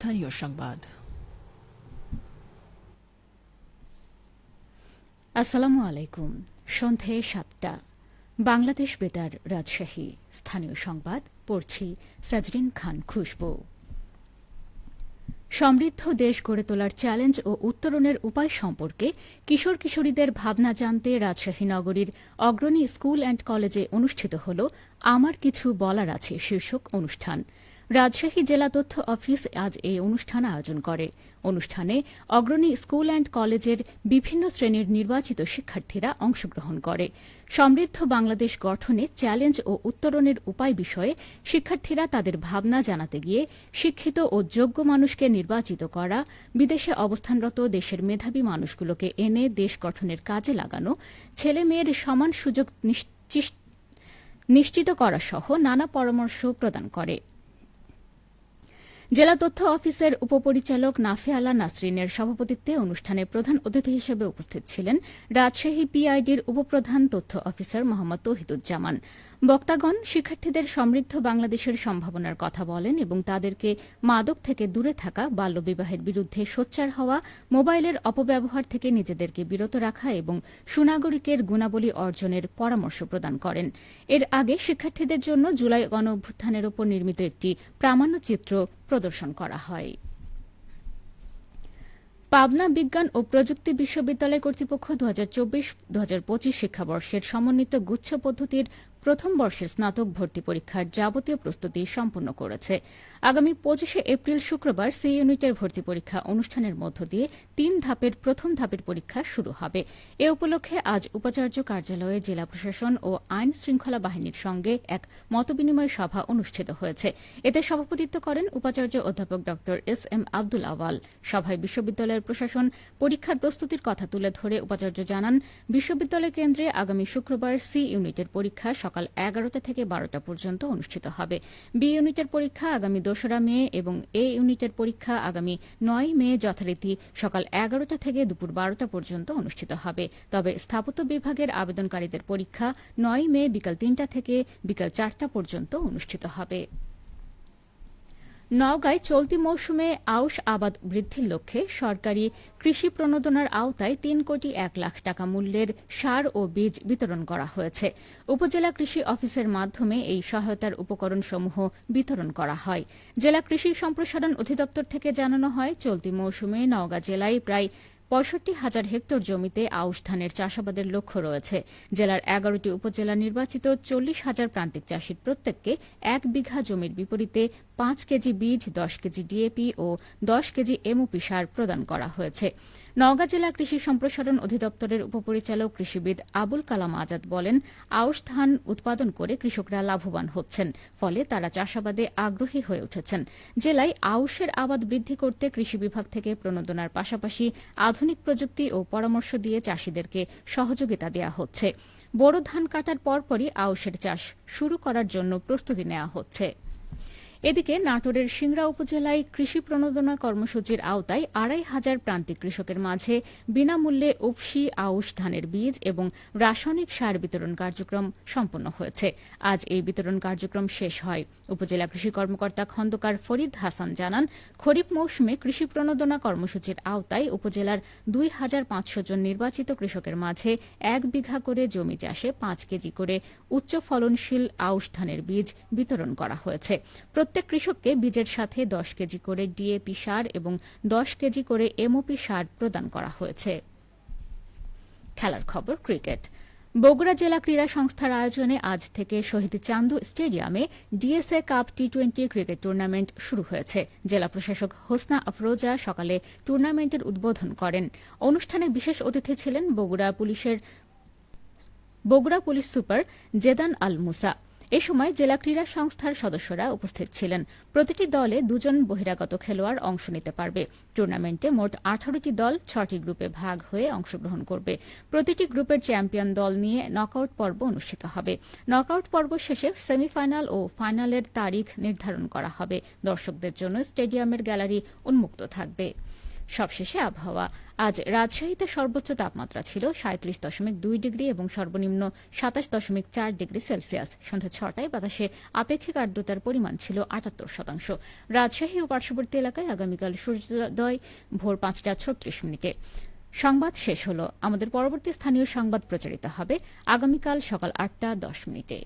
স্থানীয় সংবাদ আসসালামু আলাইকুম সন্ধে সাতটা। বাংলাদেশ বেতার রাজশাহী। স্থানীয় সংবাদ, পড়ছি সাজরিন খান খুশবু। সমৃদ্ধ দেশ গড়ে তোলার চ্যালেঞ্জ ও উত্তরণের উপায় সম্পর্কে কিশোর কিশোরীদের ভাবনা জানতে রাজশাহী নগরীর অগ্রণী স্কুল অ্যান্ড কলেজে অনুষ্ঠিত হল আমার কিছু বলার আছে শীর্ষক অনুষ্ঠান। রাজশাহী জেলা তথ্য অফিস আজ এই অনুষ্ঠান আয়োজন করে। অনুষ্ঠানে অগ্রণী স্কুল অ্যান্ড কলেজের বিভিন্ন শ্রেণির নির্বাচিত শিক্ষার্থীরা অংশগ্রহণ করে। সমৃদ্ধ বাংলাদেশ গঠনে চ্যালেঞ্জ ও উত্তরণের উপায় বিষয়ে শিক্ষার্থীরা তাদের ভাবনা জানাতে গিয়ে শিক্ষিত ও যোগ্য মানুষকে নির্বাচিত করা, বিদেশে অবস্থানরত দেশের মেধাবী মানুষগুলোকে এনে দেশ গঠনের কাজে লাগানো, ছেলে মেয়ের সমান সুযোগ নিশ্চিত করা সহ নানা পরামর্শ প্রদান করে। জেলা তথ্য অফিসের উপপরিচালক নাফে আলা নাসরিনের সভাপতিত্বে অনুষ্ঠানে প্রধান অতিথি হিসেবে উপস্থিত ছিলেন রাজশাহী পিআইডির উপপ্রধান তথ্য অফিসার মোহাম্মদ তৌহিদুজ্জামান। বক্তাগণ শিক্ষার্থীদের সমৃদ্ধ বাংলাদেশের সম্ভাবনার কথা বলেন এবং তাদেরকে মাদক থেকে দূরে থাকা, বাল্যবিবাহের বিরুদ্ধে সোচ্চার হওয়া, মোবাইলের অপব্যবহার থেকে নিজেদেরকে বিরত রাখা এবং সুনাগরিকের গুণাবলী অর্জনের পরামর্শ প্রদান করেন। এর আগে শিক্ষার্থীদের জন্য জুলাই গণ অভ্যুত্থানের উপর নির্মিত একটি প্রামাণ্যচিত্র প্রদর্শন করা হয়। পাবনা বিজ্ঞান ও প্রযুক্তি বিশ্ববিদ্যালয় কর্তৃপক্ষ দু হাজার চব্বিশ পঁচিশ শিক্ষাবর্ষের সমন্বিত গুচ্ছ পদ্ধতির প্রথম বর্ষের স্নাতক ভর্তি পরীক্ষার যাবতীয় প্রস্তুতি সম্পন্ন করেছে। আগামী পঁচিশে এপ্রিল শুক্রবার সি ইউনিটের ভর্তি পরীক্ষা অনুষ্ঠানের মধ্য দিয়ে তিন ধাপের প্রথম ধাপের পরীক্ষা শুরু হবে। এ উপলক্ষে আজ উপাচার্য কার্যালয়ে জেলা প্রশাসন ও আইন শৃঙ্খলা বাহিনীর সঙ্গে এক মতবিনিময় সভা অনুষ্ঠিত হয়েছে। এতে সভাপতিত্ব করেন উপাচার্য অধ্যাপক ড এস এম আব্দুল আওয়াল। সভায় বিশ্ববিদ্যালয়ের প্রশাসন পরীক্ষার প্রস্তুতির কথা তুলে ধরে উপাচার্য জানান, বিশ্ববিদ্যালয় কেন্দ্রে আগামী শুক্রবার সি ইউনিটের পরীক্ষা সকাল এগারোটা থেকে বারোটা পর্যন্ত অনুষ্ঠিত হবে। বি ইউনিটের পরীক্ষা আগামী দোসরা মে এবং এ ইউনিটের পরীক্ষা আগামী নয় মে যথারীতি সকাল এগারোটা থেকে দুপুর বারোটা পর্যন্ত অনুষ্ঠিত হবে। তবে স্থাপত্য বিভাগের আবেদনকারীদের পরীক্ষা নয় মে বিকাল তিনটা থেকে বিকাল চারটা পর্যন্ত অনুষ্ঠিত হবে। নওগাঁয় চলতি মৌসুমে আউশ আবাদ বৃদ্ধির লক্ষ্যে সরকারি কৃষি প্রণোদনার আওতায় তিন কোটি এক লাখ টাকা মূল্যের সার ও বীজ বিতরণ করা হয়েছে। উপজেলা কৃষি অফিসের মাধ্যমে এই সহায়তার উপকরণসমূহ বিতরণ করা হয়। জেলা কৃষি সম্প্রসারণ অধিদপ্তর থেকে জানানো হয়, চলতি মৌসুমে নওগাঁ জেলায় প্রায় পঁয়ষট্টি হাজার হেক্টর জমিতে আউশ ধানের চাষাবাদের লক্ষ্য রয়েছে। জেলার এগারোটি উপজেলা নির্বাচিত চল্লিশ হাজার প্রান্তিক চাষীর প্রত্যেককে এক বিঘা জমির বিপরীতে পাঁচ কেজি বীজ, দশ কেজি ডিএপি ও দশ কেজি এমওপি সার প্রদান করা হয়েছে। নওগাঁ জেলা কৃষি সম্প্রসারণ অধিদপ্তরের উপপরিচালক কৃষিবিদ আবুল কালাম আজাদ বলেন, আউশ ধান উৎপাদন করে কৃষকরা লাভবান হচ্ছেন, ফলে তারা চাষাবাদে আগ্রহী হয়ে উঠেছেন। জেলায় আউশের আবাদ বৃদ্ধি করতে কৃষি বিভাগ থেকে প্রণোদনার পাশাপাশি আধুনিক প্রযুক্তি ও পরামর্শ দিয়ে চাষীদেরকে সহযোগিতা দেওয়া হচ্ছে। বোরো ধান কাটার পরপরই আউশের চাষ শুরু করার জন্য প্রস্তুতি নেওয়া হচ্ছে। এদিকে নাটোরের সিংড়া উপজেলায় কৃষি প্রণোদনা কর্মসূচির আওতায় আড়াই হাজার প্রান্তিক কৃষকের মাঝে বিনামূল্যে উপসি আউশ ধানের বীজ এবং রাসায়নিক সার বিতরণ কার্যক্রম সম্পন্ন হয়েছে। আজ এই বিতরণ কার্যক্রম শেষ হয়। উপজেলা কৃষি কর্মকর্তা খন্দকার ফরিদ হাসান জানান, খরিফ মৌসুমে কৃষি প্রণোদনা কর্মসূচির আওতায় উপজেলার দুই হাজার পাঁচশো জন নির্বাচিত কৃষকের মাঝে এক বিঘা করে জমি চাষে পাঁচ কেজি করে উচ্চ ফলনশীল আউশ ধানের বীজ বিতরণ করা হয়েছে। প্রত্যেক কৃষককে বীজের সাথে দশ কেজি করে ডিএপি সার এবং দশ কেজি করে এমওপি সার প্রদান করা হয়েছে। খেলার খবর, ক্রিকেট। বগুড়া জেলা ক্রীড়া সংস্থার আয়োজনে আজ থেকে শহীদ চান্দু স্টেডিয়ামে DSA cup T twenty cricket tournament শুরু হয়েছে। জেলা প্রশাসক হোসনা আফরোজা সকালে টুর্নামেন্টের উদ্বোধন করেন। অনুষ্ঠানে বিশেষ অতিথি ছিলেন বগুড়া পুলিশের বগুড়া পুলিশ সুপার জেদান আল মুসা। এ সময় জেলা ক্রীড়া সংস্থার সদস্যরা উপস্থিত ছিলেন। প্রতিটি দলে দুজন বহিরাগত খেলোয়াড় অংশ নিতে পারবে। টুর্নামেন্টে মোট আঠারোটি দল ছটি গ্রুপে ভাগ হয়ে অংশগ্রহণ করবে। প্রতিটি গ্রুপের চ্যাম্পিয়ন দল নিয়ে নকআউট পর্ব অনুষ্ঠিত হবে। নকআউট পর্ব শেষে সেমিফাইনাল ও ফাইনালের তারিখ নির্ধারণ করা হবে। দর্শকদের জন্য স্টেডিয়ামের গ্যালারি উন্মুক্ত থাকবে। সবশেষে আবহাওয়া। আজ রাজশাহীতে সর্বোচ্চ তাপমাত্রা ছিল সাঁত্রিশ দশমিক দুই ডিগ্রি এবং সর্বনিম্ন সাতাশ দশমিক চার ডিগ্রি সেলসিয়াস। সন্ধ্যা ছটায় বাতাসে আপেক্ষিক আর্দ্রতার পরিমাণ ছিল আটাত্তর শতাংশ। রাজশাহী ও পার্শ্ববর্তী এলাকায় আগামীকাল সূর্যোদয় ভোর পাঁচটা ছত্রিশ মিনিটে। সংবাদ শেষ হল। আমাদের পরবর্তী স্থানীয় সংবাদ প্রচারিত হবে আগামীকাল সকাল আটটা দশ মিনিটে।